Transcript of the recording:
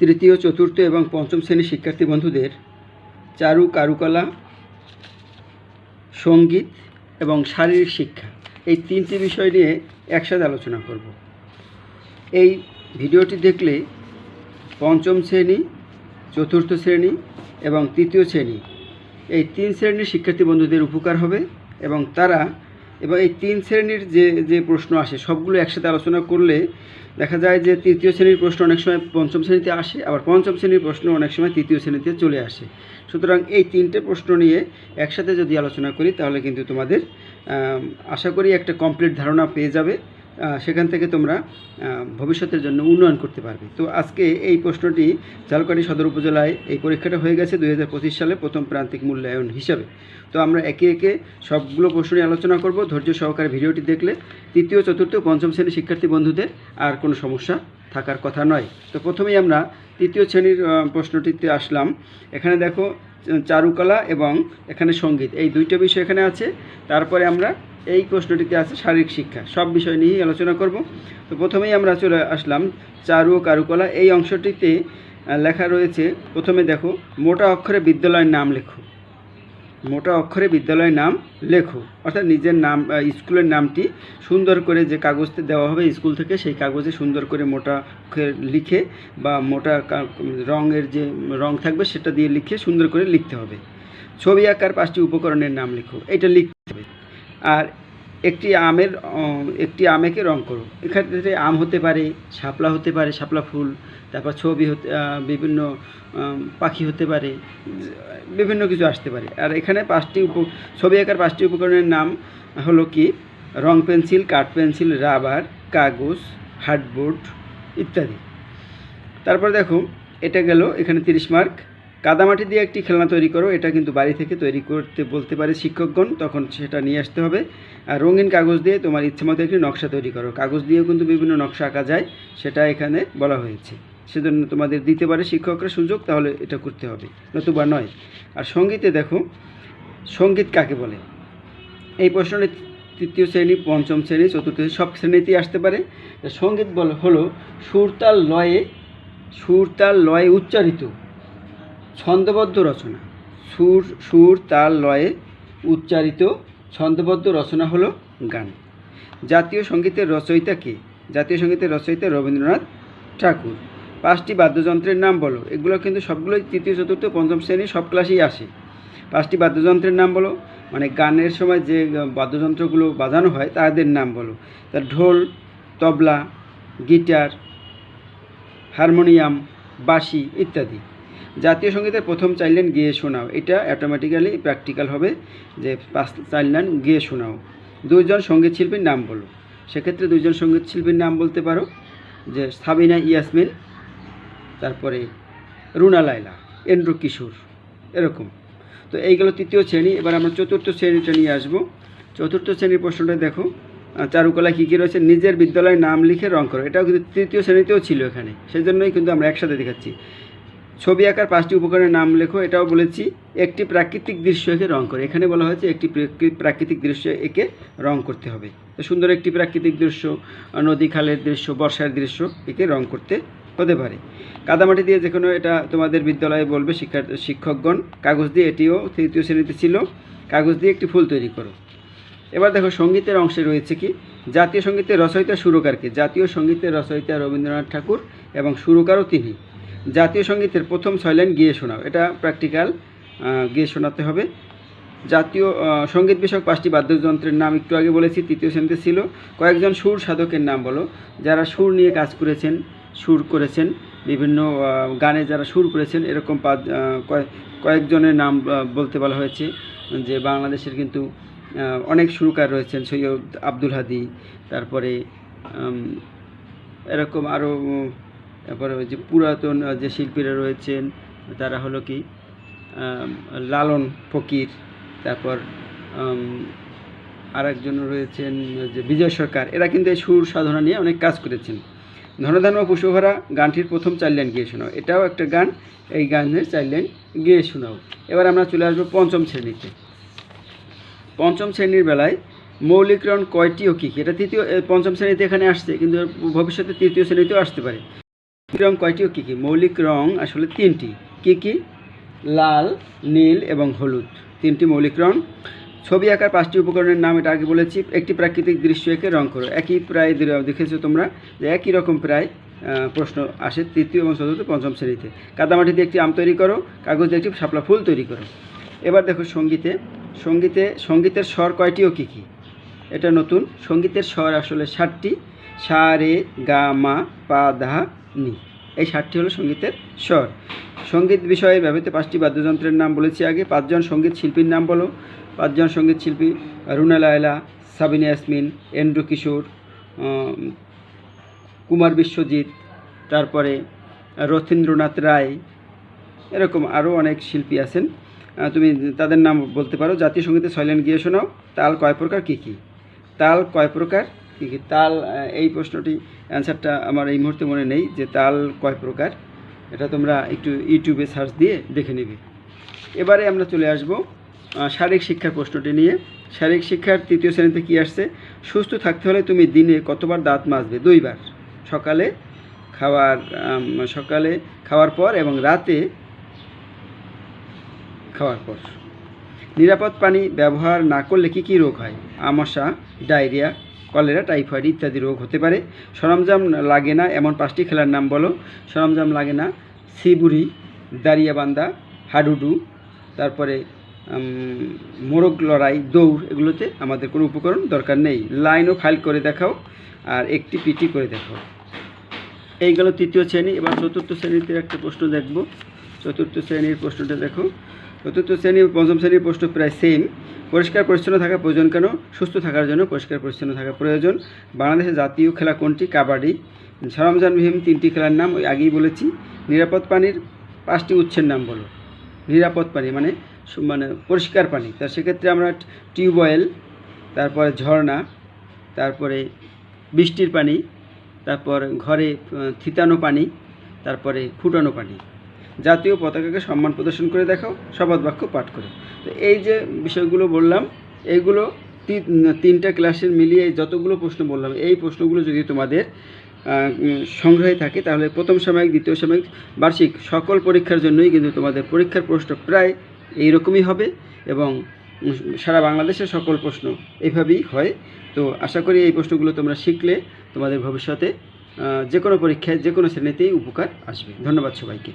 তৃতীয়, চতুর্থ এবং পঞ্চম শ্রেণির শিক্ষার্থী বন্ধুদের চারু, কারুকলা, সংগীত এবং শারীরিক শিক্ষা এই তিনটি বিষয় নিয়ে একসাথে আলোচনা করব। এই ভিডিওটি দেখলে পঞ্চম শ্রেণি, চতুর্থ শ্রেণি এবং তৃতীয় শ্রেণি এই তিন শ্রেণির শিক্ষার্থী বন্ধুদের উপকার হবে এবং তারা এবং এই তিন শ্রেণির যে যে প্রশ্ন আসে, সবগুলো একসাথে আলোচনা করলে দেখা যায় যে তৃতীয় শ্রেণির প্রশ্ন অনেক সময় পঞ্চম শ্রেণীতে আসে, আবার পঞ্চম শ্রেণির প্রশ্ন অনেক সময় তৃতীয় শ্রেণীতে চলে আসে। সুতরাং এই তিনটে প্রশ্ন নিয়ে একসাথে যদি আলোচনা করি, তাহলে কিন্তু তোমাদের আশা করি একটা কমপ্লিট ধারণা পেয়ে যাবে। সেখান থেকে তোমরা ভবিষ্যতের জন্য উন্নয়ন করতে পারবে। তো আজকে এই প্রশ্নটি ঝালকাঠি সদর উপজেলায় এই পরীক্ষাটা হয়ে গেছে দু হাজার পঁচিশ সালে প্রথম প্রান্তিক মূল্যায়ন হিসাবে। তো আমরা একে একে সবগুলো প্রশ্ন নিয়ে আলোচনা করব। ধৈর্য সহকারে ভিডিওটি দেখলে তৃতীয়, চতুর্থ, পঞ্চম শ্রেণির শিক্ষার্থী বন্ধুদের আর কোনো সমস্যা থাকার কথা নয়। তো প্রথমেই আমরা তৃতীয় শ্রেণির প্রশ্নটিতে আসলাম। এখানে দেখো, চারুকলা এবং এখানে সংগীত, এই দুইটা বিষয় এখানে আছে। তারপরে আমরা এই প্রশ্নটিতে আছে শারীরিক শিক্ষা। সব বিষয় নিয়েই আলোচনা করব। তো প্রথমেই আমরা চলে আসলাম চারু ও কারুকলা। এই অংশটিতে লেখা রয়েছে, প্রথমে দেখো, মোটা অক্ষরে বিদ্যালয়ের নাম লেখো। মোটা অক্ষরে বিদ্যালয়ের নাম লেখো। অর্থাৎ নিজের নাম স্কুলের নামটি সুন্দর করে যে কাগজতে দেওয়া হবে স্কুল থেকে, সেই কাগজে সুন্দর করে মোটা অক্ষরে লিখে বা মোটা রঙের যে রং থাকবে সেটা দিয়ে লিখে সুন্দর করে লিখতে হবে। ছবি আঁকার পাঁচটি উপকরণের নাম লেখো। এটা লিখতে হবে। আর একটি আমের একটি আমেকে রং করো এক্ষেত্রে আম হতে পারে, শাপলা হতে পারে, শাপলা ফুল, তারপর ছবি হতে বিভিন্ন পাখি হতে পারে, বিভিন্ন কিছু আসতে পারে। আর এখানে পাঁচটি উপ, ছবি আঁকার পাঁচটি উপকরণের নাম হলো কি? রং পেন্সিল, কাঠ পেন্সিল, রাবার, কাগজ, হার্ডবোর্ড ইত্যাদি। তারপর দেখো এটা গেল এখানে তিরিশ মার্ক। কাদামাটি দিয়ে একটি খেলনা তৈরি করো, এটা কিন্তু বাড়ি থেকে তৈরি করতে বলতে পারে শিক্ষকগণ, তখন সেটা নিয়ে আসতে হবে। আর রঙিন কাগজ দিয়ে তোমার ইচ্ছে মতো একটি নকশা তৈরি করো। কাগজ দিয়েও কিন্তু বিভিন্ন নকশা আঁকা যায়, সেটা এখানে বলা হয়েছে। সেজন্য তোমাদের দিতে পারে শিক্ষকরা সুযোগ, তাহলে এটা করতে হবে, নতুবা নয়। আর সঙ্গীতে দেখো, সংগীত কাকে বলে? এই প্রশ্নটি তৃতীয় শ্রেণি, পঞ্চম শ্রেণি, চতুর্থ শ্রেণি, সব শ্রেণীতেই আসতে পারে। সংগীত বল, হলো সুরতাল লয়ে সুরতাল লয়ে উচ্চারিত। ছন্দবদ্ধ রচনা। সুর সুর, তাল, লয়ে উচ্চারিত ছন্দবদ্ধ রচনা হলো গান। জাতীয় সঙ্গীতের রচয়িতা কে? জাতীয় সঙ্গীতের রচয়িতা রবীন্দ্রনাথ ঠাকুর। পাঁচটি বাদ্যযন্ত্রের নাম বলো। এগুলো কিন্তু সবগুলোই তৃতীয়, চতুর্থ, পঞ্চম শ্রেণি সব ক্লাসেই আসে। পাঁচটি বাদ্যযন্ত্রের নাম বলো। মানে গানের সময় যে বাদ্যযন্ত্রগুলো বাজানো হয় তাদের নাম বলো। তার ঢোল, তবলা, গিটার, হারমোনিয়াম, বাঁশি ইত্যাদি। জাতীয় সঙ্গীতের প্রথম চার লাইন গেয়ে শোনাও। এটা অটোমেটিক্যালি প্র্যাকটিক্যাল হবে যে পাঁচ চার লাইন গেয়ে শোনাও। দুইজন সংগীত শিল্পীর নাম বলো। সেক্ষেত্রে দুইজন সংগীত শিল্পীর নাম বলতে পারো, যে সাবিনা ইয়াসমিন, তারপরে রুনা লাইলা এন্ড্রু কিশোর, এরকম। তো এইগুলো তৃতীয় শ্রেণি। এবার আমরা চতুর্থ শ্রেণীটা নিয়ে আসব। চতুর্থ শ্রেণির প্রশ্নটা দেখো চারুকলা কী কী রয়েছে? নিজের বিদ্যালয়ের নাম লিখে রং করো। এটাও কিন্তু তৃতীয় শ্রেণীতেও ছিল এখানে। সেই জন্যই কিন্তু আমরা একসাথে দেখাচ্ছি। ছবি আঁকার পাঁচটি উপকরণের নাম লেখো, এটাও বলেছি, একটি প্রাকৃতিক দৃশ্য এঁকে রং করে। এখানে বলা হয়েছে একটি প্রাকৃ- প্রাকৃতিক দৃশ্য এঁকে রং করতে হবে। তো সুন্দর একটি প্রাকৃতিক দৃশ্য, নদী খালের দৃশ্য, বর্ষার দৃশ্য একে রং করতে হতে পারে। কাদামাটি দিয়ে যে কোনো এটা তোমাদের বিদ্যালয়ে বলবে শিক্ষা শিক্ষকগণ, কাগজ দিয়ে এটিও তৃতীয় শ্রেণীতে ছিল, কাগজ দিয়ে একটি ফুল তৈরি করো। এবার দেখো সঙ্গীতের অংশে রয়েছে কি? জাতীয় সঙ্গীতের রচয়িতা সুরকারকে। জাতীয় সঙ্গীতের রচয়িতা রবীন্দ্রনাথ ঠাকুর এবং সুরকারও তিনি। জাতীয় সঙ্গীতের প্রথম ছয় লাইন গিয়ে শোনাও। এটা প্র্যাকটিক্যাল গিয়ে শোনাতে হবে। জাতীয় সংগীত বিষয়ক পাঁচটি বাদ্যযন্ত্রের নাম একটু আগে বলেছি, তৃতীয় শ্রেণীতে ছিল। কয়েকজন সুর সাধকের নাম বলো। যারা সুর নিয়ে কাজ করেছেন, সুর করেছেন, বিভিন্ন গানে যারা সুর করেছেন, এরকম কয়েক- কয়েকজনের নাম বলতে বলা হয়েছে যে বাংলাদেশের কিন্তু অনেক সুরকার রয়েছেন, সৈয়দ আব্দুল হাদি, তারপরে এরকম আরও তারপরে ওই যে পুরাতন যে শিল্পীরা রয়েছেন, তারা হলো কি লালন ফকির, তারপর আর একজন রয়েছেন, যে বিজয় সরকার, এরা কিন্তু এই সুর সাধনা নিয়ে অনেক কাজ করেছেন। ধনধান ও গানটির প্রথম চার লাইন গিয়ে শোনাও। এটাও একটা গান, এই গানের চার গিয়ে শোনাও। এবার আমরা চলে আসব পঞ্চম শ্রেণীতে। পঞ্চম শ্রেণির বেলায় মৌলিকরণ কয়টি ও কী কী? এটা তৃতীয় পঞ্চম শ্রেণীতে এখানে আসছে, কিন্তু ভবিষ্যতে তৃতীয় শ্রেণীতেও আসতে পারে। রং কয়টি ও কী কী? মৌলিক রং আসলে তিনটি। কী কী? লাল, নীল এবং হলুদ। তিনটি মৌলিক রং। ছবি আঁকার পাঁচটি উপকরণের নাম এটা আগে বলেছি। একটি প্রাকৃতিক দৃশ্য এঁকে রং করো। একই প্রায় দেখেছ তোমরা যে একই রকম প্রায় প্রশ্ন আসে তৃতীয় এবং চতুর্থ, পঞ্চম শ্রেণীতে। কাদামাটি দিয়ে একটি আম তৈরি করো, কাগজ দিয়ে একটি শাপলা ফুল তৈরি করো। এবার দেখো সঙ্গীতে। সঙ্গীতে, সঙ্গীতের স্বর কয়টি ও কী কী? এটা নতুন। সঙ্গীতের স্বর আসলে ষাটটি সা, রে, গা, মা, পা, ধা নি। এই ষাটটি হলো সঙ্গীতের স্বর। সংগীত বিষয়ে ব্যবহৃত পাঁচটি বাদ্যযন্ত্রের নাম বলেছি আগে। পাঁচজন সংগীত শিল্পীর নাম বলো। পাঁচজন সংগীত শিল্পী রুনা লায়লা, সাবিনা ইয়াসমিন, এন্ড্রু কিশোর কুমার বিশ্বজিৎ, তারপরে রথীন্দ্রনাথ রায়, এরকম আরও অনেক শিল্পী আছেন। তুমি তাদের নাম বলতে পারো। জাতীয় সঙ্গীতে সৈলেন গিয়ে শোনাও। তাল কয় প্রকার কী কী? তাল কয় প্রকার? কী কী তাল এই প্রশ্নটি অ্যান্সারটা আমার এই মুহূর্তে মনে নেই যে তাল কয় প্রকার। এটা তোমরা একটু ইউটিউবে সার্চ দিয়ে দেখে নেবে। এবারে আমরা চলে আসব শারীরিক শিক্ষার প্রশ্নটি নিয়ে। শারীরিক শিক্ষার তৃতীয় শ্রেণীতে কি আসছে? সুস্থ থাকতে হলে তুমি দিনে কতবার দাঁত মাজবে? দুইবার। সকালে খাওয়ার সকালে খাওয়ার পর এবং রাতে খাওয়ার পর। নিরাপদ পানি ব্যবহার না করলে কী কী রোগ হয়? আমাশা, ডায়রিয়া কলেরা, টাইফয়েড ইত্যাদি রোগ হতে পারে। সরঞ্জাম লাগে না, এমন পাঁচটি খেলার নাম বলো। সরঞ্জাম লাগে না সিবুরি দাঁড়িয়াবান্ধা, হাডুডু, তারপরে মোরগ লড়াই, দৌড়, এগুলোতে আমাদের কোনো উপকরণ দরকার নেই। লাইনও ফাইল করে দেখাও আর একটি পিটি করে দেখাও। এই গেল তৃতীয় শ্রেণি, এবার চতুর্থ শ্রেণীতে একটা প্রশ্ন দেখব। চতুর্থ শ্রেণির প্রশ্নটা দেখো। চতুর্থ শ্রেণি পঞ্চম শ্রেণির প্রশ্ন প্রায় সেম পরিষ্কার পরিচ্ছন্ন থাকা প্রয়োজন কেন? সুস্থ থাকার জন্য পরিষ্কার পরিচ্ছন্ন থাকা প্রয়োজন। বাংলাদেশের জাতীয় খেলা কোনটি? কাবাডি। সরঞ্জামবিহীন তিনটি খেলার নাম ওই আগেই বলেছি। নিরাপদ পানির পাঁচটি উৎসের নাম বলো। নিরাপদ পানি মানে মানে পরিষ্কার পানি। তা সেক্ষেত্রে আমরা টিউবওয়েল তারপরে ঝর্ণা, তারপরে বৃষ্টির পানি, তারপর ঘরে থিতানো পানি, তারপরে ফুটানো পানি। জাতীয় পতাকাকে সম্মান প্রদর্শন করে দেখাও, শপথ বাক্য পাঠ করে। তো এই যে বিষয়গুলো বললাম এইগুলো তিনটা ক্লাসের মিলিয়ে যতগুলো প্রশ্ন বললাম, এই প্রশ্নগুলো যদি তোমাদের সংগ্রহে থাকে, তাহলে প্রথম সাময়িক, দ্বিতীয় সাময়িক, বার্ষিক সকল পরীক্ষার জন্যই কিন্তু তোমাদের পরীক্ষার প্রশ্ন প্রায় এইরকমই হবে এবং সারা বাংলাদেশের সকল প্রশ্ন এইভাবেই হয়। তো আশা করি এই প্রশ্নগুলো তোমরা শিখলে তোমাদের ভবিষ্যতে যে কোনো পরীক্ষায় যে কোনো শ্রেণীতেই উপকার আসবে। ধন্যবাদ সবাইকে।